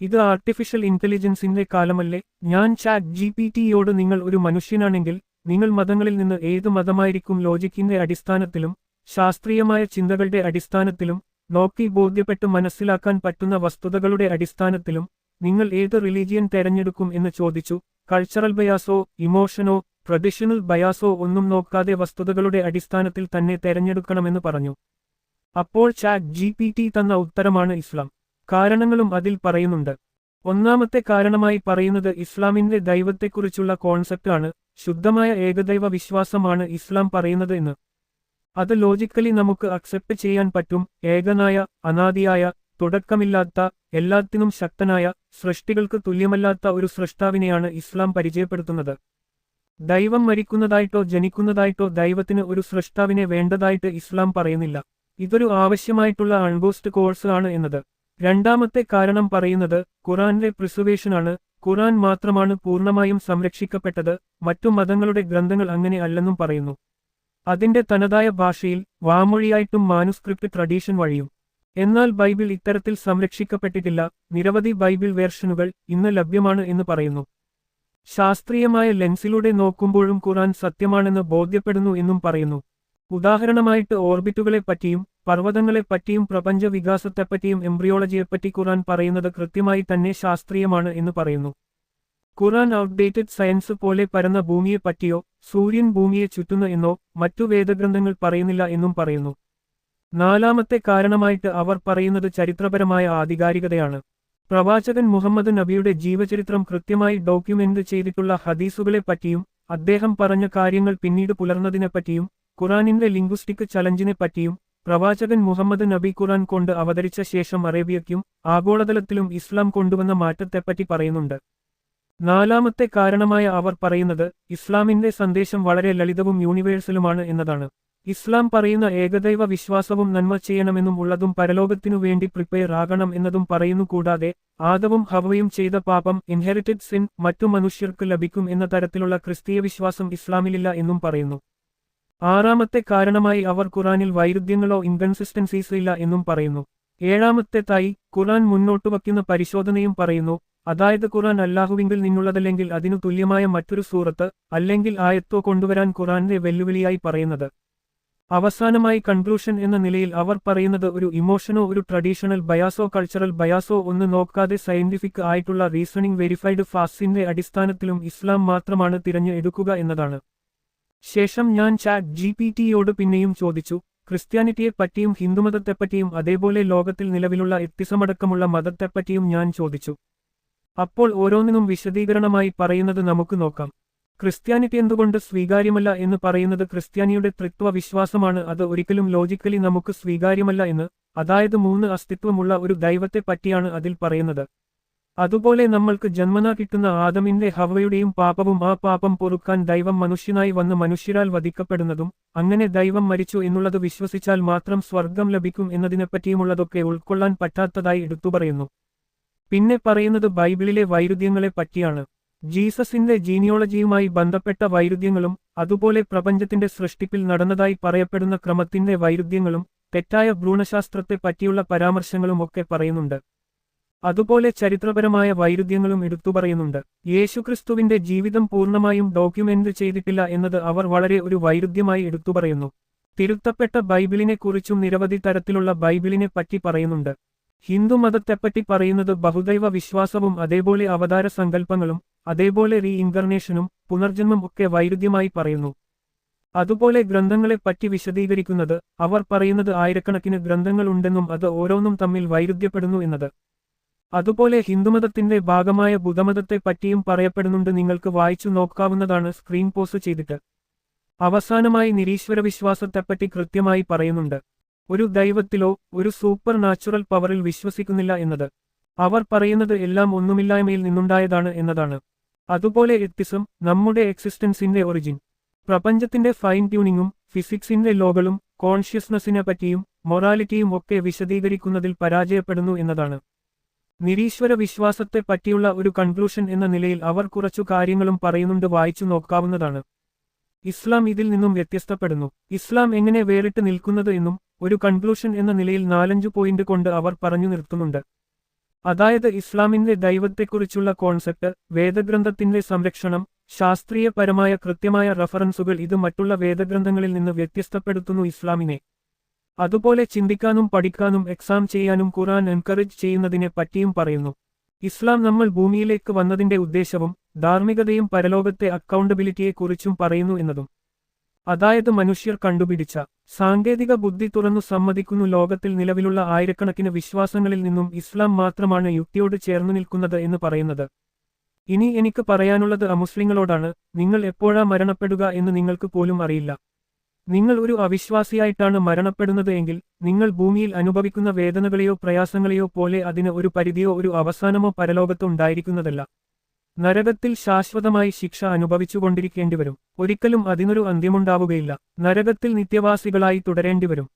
ഇത് ആർട്ടിഫിഷ്യൽ ഇന്റലിജൻസിന്റെ കാലമല്ലേ? ഞാൻ chat G P ടിയോട് നിങ്ങൾ ഒരു മനുഷ്യനാണെങ്കിൽ നിങ്ങൾ മതങ്ങളിൽ നിന്ന് ഏത് മതമായിരിക്കും ലോജിക്കിന്റെ അടിസ്ഥാനത്തിലും ശാസ്ത്രീയമായ ചിന്തകളുടെ അടിസ്ഥാനത്തിലും നോക്കി ബോധ്യപ്പെട്ട് മനസ്സിലാക്കാൻ പറ്റുന്ന വസ്തുതകളുടെ അടിസ്ഥാനത്തിലും നിങ്ങൾ ഏത് റിലീജിയൻ തെരഞ്ഞെടുക്കും എന്ന് ചോദിച്ചു. കൾച്ചറൽ ബയാസോ ഇമോഷനോ ട്രഡീഷണൽ ബയാസോ ഒന്നും നോക്കാതെ വസ്തുതകളുടെ അടിസ്ഥാനത്തിൽ തന്നെ തെരഞ്ഞെടുക്കണമെന്ന് പറഞ്ഞു. അപ്പോൾ ചാറ്റ് ജി തന്ന ഉത്തരമാണ് ഇസ്ലാം. കാരണങ്ങളും അതിൽ പറയുന്നുണ്ട്. ഒന്നാമത്തെ കാരണമായി പറയുന്നത് ഇസ്ലാമിന്റെ ദൈവത്തെക്കുറിച്ചുള്ള കോൺസെപ്റ്റാണ് ശുദ്ധമായ ഏകദൈവ വിശ്വാസമാണ് ഇസ്ലാം പറയുന്നത് എന്ന്. അത് ലോജിക്കലി നമുക്ക് അക്സെപ്റ്റ് ചെയ്യാൻ പറ്റും ഏകനായ അനാദിയായ തുടക്കമില്ലാത്ത എല്ലാത്തിനും ശക്തനായ സൃഷ്ടികൾക്ക് തുല്യമല്ലാത്ത ഒരു സൃഷ്ടാവിനെയാണ് ഇസ്ലാം പരിചയപ്പെടുത്തുന്നത്. ദൈവം മരിക്കുന്നതായിട്ടോ ജനിക്കുന്നതായിട്ടോ ദൈവത്തിന് ഒരു സൃഷ്ടാവിനെ വേണ്ടതായിട്ട് ഇസ്ലാം പറയുന്നില്ല. ഇതൊരു ആവശ്യമായിട്ടുള്ള അൺബോസ്റ്റ് കോഴ്സ് ആണ് എന്നത്. രണ്ടാമത്തെ കാരണം പറയുന്നത് ഖുറാനിലെ പ്രിസർവേഷനാണ്. ഖുറാൻ മാത്രമാണ് പൂർണമായും സംരക്ഷിക്കപ്പെട്ടത്. മറ്റു മതങ്ങളുടെ ഗ്രന്ഥങ്ങൾ അങ്ങനെ അല്ലെന്നും പറയുന്നു. അതിന്റെ തനതായ ഭാഷയിൽ വാമൊഴിയായിട്ടും മാനുസ്ക്രിപ്റ്റ് ട്രഡീഷൻ വഴിയും. എന്നാൽ ബൈബിൾ ഇത്തരത്തിൽ സംരക്ഷിക്കപ്പെട്ടിട്ടില്ല. നിരവധി ബൈബിൾ വേർഷനുകൾ ഇന്ന് ലഭ്യമാണ് എന്ന് പറയുന്നു. ശാസ്ത്രീയമായ ലെൻസിലൂടെ നോക്കുമ്പോഴും ഖുറാൻ സത്യമാണെന്ന് ബോധ്യപ്പെടുന്നു എന്നും പറയുന്നു. ഉദാഹരണമായിട്ട് ഓർബിറ്റുകളെപ്പറ്റിയും പർവതങ്ങളെപ്പറ്റിയും പ്രപഞ്ച വികാസത്തെപ്പറ്റിയും എംബ്രിയോളജിയെപ്പറ്റി ഖുറാൻ പറയുന്നത് കൃത്യമായി തന്നെ ശാസ്ത്രീയമാണ് എന്ന് പറയുന്നു. ഖുറാൻ ഔട്ട്ഡേറ്റഡ് സയൻസ് പോലെ പരന്ന ഭൂമിയെപ്പറ്റിയോ സൂര്യൻ ഭൂമിയെ ചുറ്റുന്നു എന്നോ മറ്റു വേദഗ്രന്ഥങ്ങൾ പറയുന്നില്ല എന്നും പറയുന്നു. നാലാമത്തെ കാരണമായിട്ട് അവർ പറയുന്നത് ചരിത്രപരമായ ആധികാരികതയാണ്. പ്രവാചകൻ മുഹമ്മദ് നബിയുടെ ജീവചരിത്രം കൃത്യമായി ഡോക്യുമെന്റ് ചെയ്തിട്ടുള്ള ഹദീസുകളെ പറ്റിയും അദ്ദേഹം പറഞ്ഞ കാര്യങ്ങൾ പിന്നീട് പുലർന്നതിനെപ്പറ്റിയും ഖുറാനിന്റെ ലിംഗ്വിസ്റ്റിക് ചലഞ്ചിനെപ്പറ്റിയും പ്രവാചകൻ മുഹമ്മദ് നബി ഖുറാൻ കൊണ്ട് അവതരിച്ച ശേഷം അറേബ്യയ്ക്കും ആഗോളതലത്തിലും ഇസ്ലാം കൊണ്ടുവന്ന മാറ്റത്തെപ്പറ്റി പറയുന്നുണ്ട്. നാലാമത്തെ കാരണമായ അവർ പറയുന്നത് ഇസ്ലാമിന്റെ സന്ദേശം വളരെ ലളിതവും യൂണിവേഴ്സലുമാണ് എന്നതാണ്. ഇസ്ലാം പറയുന്ന ഏകദൈവ വിശ്വാസവും നന്മ ചെയ്യണമെന്നും ഉള്ളതും പരലോകത്തിനു വേണ്ടി പ്രിപ്പയർ ആകണം എന്നതും പറയുന്നു കൂടാതെ ആദവും ഹവയും ചെയ്ത പാപം ഇൻഹെറിറ്റഡ് സിൻ മറ്റു മനുഷ്യർക്ക് ലഭിക്കും എന്ന തരത്തിലുള്ള ക്രിസ്തീയ വിശ്വാസം ഇസ്ലാമിലില്ല എന്നും പറയുന്നു. ആറാമത്തെ കാരണമായി അവർ ഖുറാനിൽ വൈരുദ്ധ്യങ്ങളോ ഇൻകൺസിസ്റ്റൻസീസ് ഇല്ല എന്നും പറയുന്നു. ഏഴാമത്തെ തായി ഖുറാൻ മുന്നോട്ട് വയ്ക്കുന്ന പരിശോധനയും പറയുന്നു അതായത് ഖുറാൻ അല്ലാഹുവിങ്കിൽ നിന്നുള്ളതല്ലെങ്കിൽ അതിനു തുല്യമായ മറ്റൊരു സൂറത്ത് അല്ലെങ്കിൽ ആയത്തോ കൊണ്ടുവരാൻ ഖുറാന്റെ വെല്ലുവിളിയായി പറയുന്നത്. അവസാനമായി കൺക്ലൂഷൻ എന്ന നിലയിൽ അവർ പറയുന്നത് ഒരു ഇമോഷനോ ഒരു ട്രഡീഷണൽ ബയാസോ കൾച്ചറൽ ബയാസോ ഒന്ന് നോക്കാതെ സയന്റിഫിക് ആയിട്ടുള്ള റീസണിംഗ് വെരിഫൈഡ് ഫാസ്റ്റിന്റെ അടിസ്ഥാനത്തിലും ഇസ്ലാം മാത്രമാണ് തിരഞ്ഞെടുക്കുക എന്നതാണ്. ശേഷം ഞാൻ ചാറ്റ് ജി പി ടിയോട് പിന്നെയും ചോദിച്ചു ക്രിസ്ത്യാനിറ്റിയെപ്പറ്റിയും ഹിന്ദുമതത്തെപ്പറ്റിയും അതേപോലെ ലോകത്തിൽ നിലവിലുള്ള എത്തിസമടക്കമുള്ള മതത്തെപ്പറ്റിയും ഞാൻ ചോദിച്ചു. അപ്പോൾ ഓരോന്നിനും വിശദീകരണമായി പറയുന്നത് നമുക്ക് നോക്കാം. ക്രിസ്ത്യാനിറ്റി എന്തുകൊണ്ട് സ്വീകാര്യമല്ല എന്ന് പറയുന്നത് ക്രിസ്ത്യാനിയുടെ തൃത്വ വിശ്വാസമാണ് അത് ഒരിക്കലും ലോജിക്കലി നമുക്ക് സ്വീകാര്യമല്ല എന്ന് അതായത് മൂന്ന് അസ്തിത്വമുള്ള ഒരു ദൈവത്തെ പറ്റിയാണ് അതിൽ പറയുന്നത്. അതുപോലെ നമ്മൾക്ക് ജന്മനാ കിട്ടുന്ന ആദമിന്റെ ഹവയുടെയും പാപവും ആ പാപം പൊറുക്കാൻ ദൈവം മനുഷ്യനായി വന്ന് മനുഷ്യരാൽ വധിക്കപ്പെടുന്നതും അങ്ങനെ ദൈവം മരിച്ചു എന്നുള്ളത് വിശ്വസിച്ചാൽ മാത്രം സ്വർഗം ലഭിക്കും എന്നതിനെപ്പറ്റിയുമുള്ളതൊക്കെ ഉൾക്കൊള്ളാൻ പറ്റാത്തതായി എടുത്തുപറയുന്നു പിന്നെ പറയുന്നത് ബൈബിളിലെ വൈരുദ്ധ്യങ്ങളെ പറ്റിയാണ്. ജീസസിന്റെ ജീനിയോളജിയുമായി ബന്ധപ്പെട്ട വൈരുദ്ധ്യങ്ങളും അതുപോലെ പ്രപഞ്ചത്തിന്റെ സൃഷ്ടിപ്പിൽ നടന്നതായി പറയപ്പെടുന്ന ക്രമത്തിന്റെ വൈരുദ്ധ്യങ്ങളും തെറ്റായ ഭ്രൂണശാസ്ത്രത്തെ പറ്റിയുള്ള പരാമർശങ്ങളും ഒക്കെ പറയുന്നുണ്ട്. അതുപോലെ ചരിത്രപരമായ വൈരുദ്ധ്യങ്ങളും എടുത്തുപറയുന്നുണ്ട് യേശുക്രിസ്തുവിന്റെ ജീവിതം പൂർണമായും ഡോക്യുമെന്റ് ചെയ്തിട്ടില്ല എന്നത് അവർ വളരെ ഒരു വൈരുദ്ധ്യമായി എടുത്തുപറയുന്നു തിരുത്തപ്പെട്ട ബൈബിളിനെക്കുറിച്ചും നിരവധി തരത്തിലുള്ള ബൈബിളിനെ പറ്റി പറയുന്നുണ്ട്. ഹിന്ദുമതത്തെപ്പറ്റി പറയുന്നത് ബഹുദൈവ വിശ്വാസവും അതേപോലെ അവതാര സങ്കല്പങ്ങളും അതേപോലെ റീ ഇൻകർണേഷനും പുനർജന്മം ഒക്കെ വൈരുദ്ധ്യമായി പറയുന്നു. അതുപോലെ ഗ്രന്ഥങ്ങളെ പറ്റി വിശദീകരിക്കുന്നത് അവർ പറയുന്നത് ആയിരക്കണക്കിന് ഗ്രന്ഥങ്ങളുണ്ടെന്നും അത് ഓരോന്നും തമ്മിൽ വൈരുദ്ധ്യപ്പെടുന്നു എന്നത്. അതുപോലെ ഹിന്ദുമതത്തിന്റെ ഭാഗമായ ബുദ്ധമതത്തെ പറ്റിയും പറയപ്പെടുന്നുണ്ട്. നിങ്ങൾക്ക് വായിച്ചു നോക്കാവുന്നതാണ് സ്ക്രീൻ പോസ്റ്റ് ചെയ്തിട്ട്. അവസാനമായി നിരീശ്വര വിശ്വാസത്തെപ്പറ്റി കൃത്യമായി പറയുന്നുണ്ട്. ഒരു ദൈവത്തിലോ ഒരു സൂപ്പർ നാച്ചുറൽ പവറിൽ വിശ്വസിക്കുന്നില്ല എന്നത്. അവർ പറയുന്നത് എല്ലാം ഒന്നുമില്ലായ്മയിൽ നിന്നുണ്ടായതാണ് എന്നതാണ്. അതുപോലെ എത്തിസം നമ്മുടെ എക്സിസ്റ്റൻസിന്റെ ഒറിജിൻ. പ്രപഞ്ചത്തിന്റെ ഫൈൻ ട്യൂണിങ്ങും ഫിസിക്സിന്റെ ലോകളും കോൺഷ്യസ്നസിനെ പറ്റിയും മൊറാലിറ്റിയും ഒക്കെ വിശദീകരിക്കുന്നതിൽ പരാജയപ്പെടുന്നു എന്നതാണ്. നിരീശ്വര വിശ്വാസത്തെ പറ്റിയുള്ള ഒരു കൺക്ലൂഷൻ എന്ന നിലയിൽ അവർ കുറച്ചു കാര്യങ്ങളും പറയുന്നുണ്ട് വായിച്ചു നോക്കാവുന്നതാണ്. ഇസ്ലാം ഇതിൽ നിന്നും വ്യത്യസ്തപ്പെടുന്നു. ഇസ്ലാം എങ്ങനെ വേറിട്ട് നിൽക്കുന്നത് എന്നും ഒരു കൺക്ലൂഷൻ എന്ന നിലയിൽ നാലഞ്ചു പോയിന്റ് കൊണ്ട് അവർ പറഞ്ഞു നിർത്തുന്നുണ്ട്. അതായത് ഇസ്ലാമിന്റെ ദൈവത്തെക്കുറിച്ചുള്ള കോൺസെപ്റ്റ് വേദഗ്രന്ഥത്തിന്റെ സംരക്ഷണം ശാസ്ത്രീയപരമായ കൃത്യമായ റഫറൻസുകൾ ഇത് മറ്റുള്ള വേദഗ്രന്ഥങ്ങളിൽ നിന്ന് വ്യത്യസ്തപ്പെടുത്തുന്നു ഇസ്ലാമിനെ. അതുപോലെ ചിന്തിക്കാനും പഠിക്കാനും എക്സാം ചെയ്യാനും ഖുറാൻ എൻകറേജ് ചെയ്യുന്നതിനെ പറ്റിയും പറയുന്നു. ഇസ്ലാം നമ്മൾ ഭൂമിയിലേക്ക് വന്നതിന്റെ ഉദ്ദേശവും ധാർമ്മികതയും പരലോകത്തെ അക്കൗണ്ടബിലിറ്റിയെക്കുറിച്ചും പറയുന്നു എന്നതും. അതായത് മനുഷ്യർ കണ്ടുപിടിച്ച സാങ്കേതിക ബുദ്ധി തുറന്നു സമ്മതിക്കുന്നു ലോകത്തിൽ നിലവിലുള്ള ആയിരക്കണക്കിന് വിശ്വാസങ്ങളിൽ നിന്നും ഇസ്ലാം മാത്രമാണ് യുക്തിയോട് ചേർന്നു നിൽക്കുന്നത് എന്ന് പറയുന്നത്. ഇനി എനിക്ക് പറയാനുള്ളത് അമുസ്ലിങ്ങളോടാണ് നിങ്ങൾ എപ്പോഴാ മരണപ്പെടുക എന്ന് നിങ്ങൾക്ക് പോലും അറിയില്ല. നിങ്ങൾ ഒരു അവിശ്വാസിയായിട്ടാണ് മരണപ്പെടുന്നത് എങ്കിൽ നിങ്ങൾ ഭൂമിയിൽ അനുഭവിക്കുന്ന വേദനകളെയോ പ്രയാസങ്ങളെയോ പോലെ അതിന് ഒരു പരിധിയോ ഒരു അവസാനമോ പരലോകത്തോ ഉണ്ടായിരിക്കുന്നതല്ല. നരകത്തിൽ ശാശ്വതമായി ശിക്ഷ അനുഭവിച്ചുകൊണ്ടിരിക്കേണ്ടിവരും. ഒരിക്കലും അതിനൊരു അന്ത്യമുണ്ടാവുകയില്ല. നരകത്തിൽ നിത്യവാസികളായി തുടരേണ്ടിവരും.